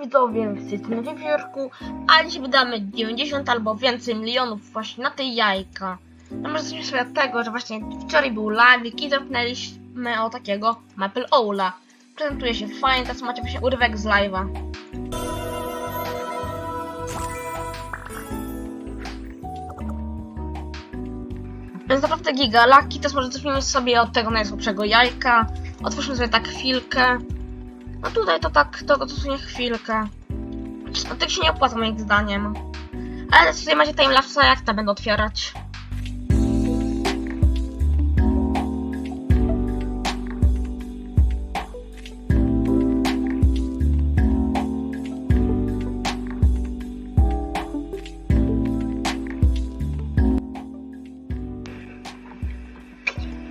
widzowie, tej strony Wiewiórku, a dzisiaj wydamy 90 albo więcej milionów właśnie na te jajka. No może zacznijmy sobie od tego, że właśnie wczoraj był live i zamknęliśmy o takiego Maple Ola. Prezentuje się fajnie, teraz macie właśnie urywek z live'a. Więc naprawdę giga laki, teraz może zacznijmy sobie od tego najsłabszego jajka. Otwórzmy sobie tak chwilkę. No tutaj to tak, to dosłownie chwilkę. No tak się nie opłaca moim zdaniem. Ale tutaj macie timelapsa, jak to będę otwierać.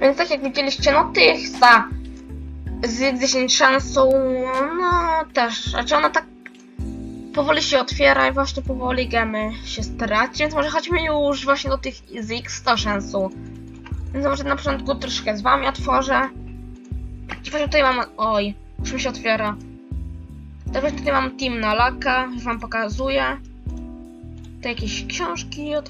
Więc tak jak widzieliście, no tych za z 10 szansą, no też, znaczy ona tak powoli się otwiera i właśnie powoli gemy się straci, więc może chodźmy już właśnie do tych z X100 szansą. Więc może na początku troszkę z wami otworzę. I właśnie tutaj mam, oj, już mi się otwiera. Teraz tutaj mam Team na laka, już wam pokazuję. Tutaj jakieś książki, od,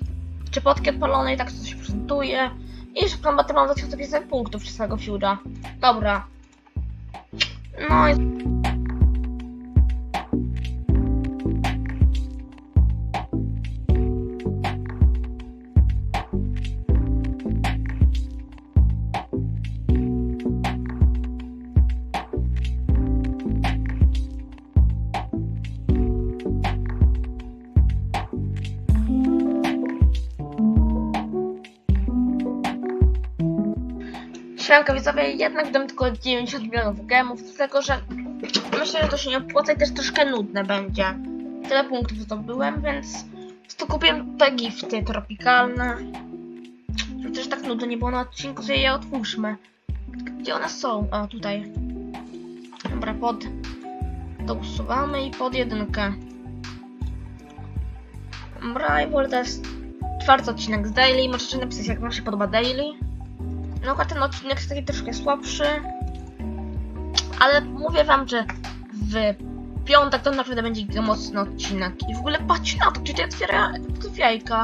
czy odpalone i tak to się prezentuje. I jeszcze mam 2050 punktów przez całego Fuge'a. Dobra, no Siemanko widzowie, jednak wydam tylko 90 milionów gemów, dlatego że myślę, że to się nie opłaca i też troszkę nudne będzie. Tyle punktów zdobyłem, więc to kupiłem te gifty tropikalne. Żeby też tak nudno nie było na odcinku, to je otwórzmy. Gdzie one są? O, tutaj. Dobra, pod... To usuwamy i pod jedynkę. Dobra, i w to jest czwarty odcinek z Daily. Możecie napisać, jak wam się podoba Daily. No akurat ten odcinek jest taki troszkę słabszy. Ale mówię wam, że w piątek to naprawdę będzie mocny odcinek. I w ogóle patrzcie na to, czy to otwiera jajka.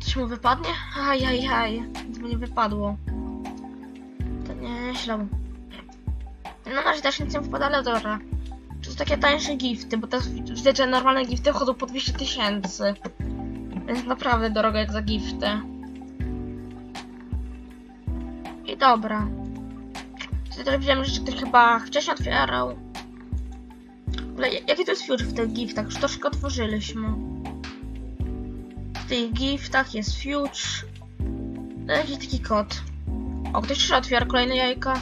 Coś mu wypadnie? Ajajaj, nic mu nie wypadło. To nieźle. No na razie też nic nie wypada, ale dobra. To są takie tańsze gifty, bo teraz widzę, że normalne gifty wchodzą po 200 tysięcy. Więc naprawdę drogo jak za gifty. Dobra. Tutaj widziałem, że chyba wcześniej otwierał. W ogóle, jaki to jest future w tych giftach? Już troszkę otworzyliśmy. W tych giftach jest future. To jakiś taki kod. O, ktoś jeszcze otwiera kolejne jajka.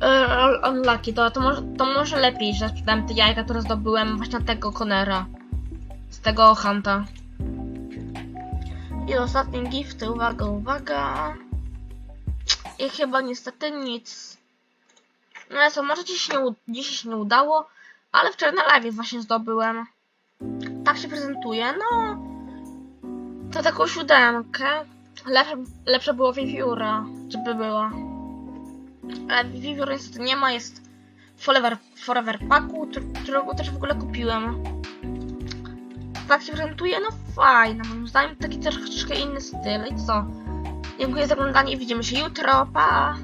Eee, unlucky, to, to, może, to może lepiej, że sprzedałem te jajka, które zdobyłem właśnie tego Conera. Z tego Hunta. I ostatnie gifty, uwaga, uwaga. I chyba niestety nic. No co, może dziś, nie, dzisiaj się nie udało, ale wczoraj na live właśnie zdobyłem. Tak się prezentuje, no. To taką siódemkę. Lepsze, lepsze było Viviura, żeby była. Ale Viviura niestety nie ma, jest Forever, Forever Packu, którego też w ogóle kupiłem. Tak się prezentuje, no fajne, moim zdaniem taki też troszkę inny styl i co? Dziękuję za oglądanie widzimy się jutro. Pa!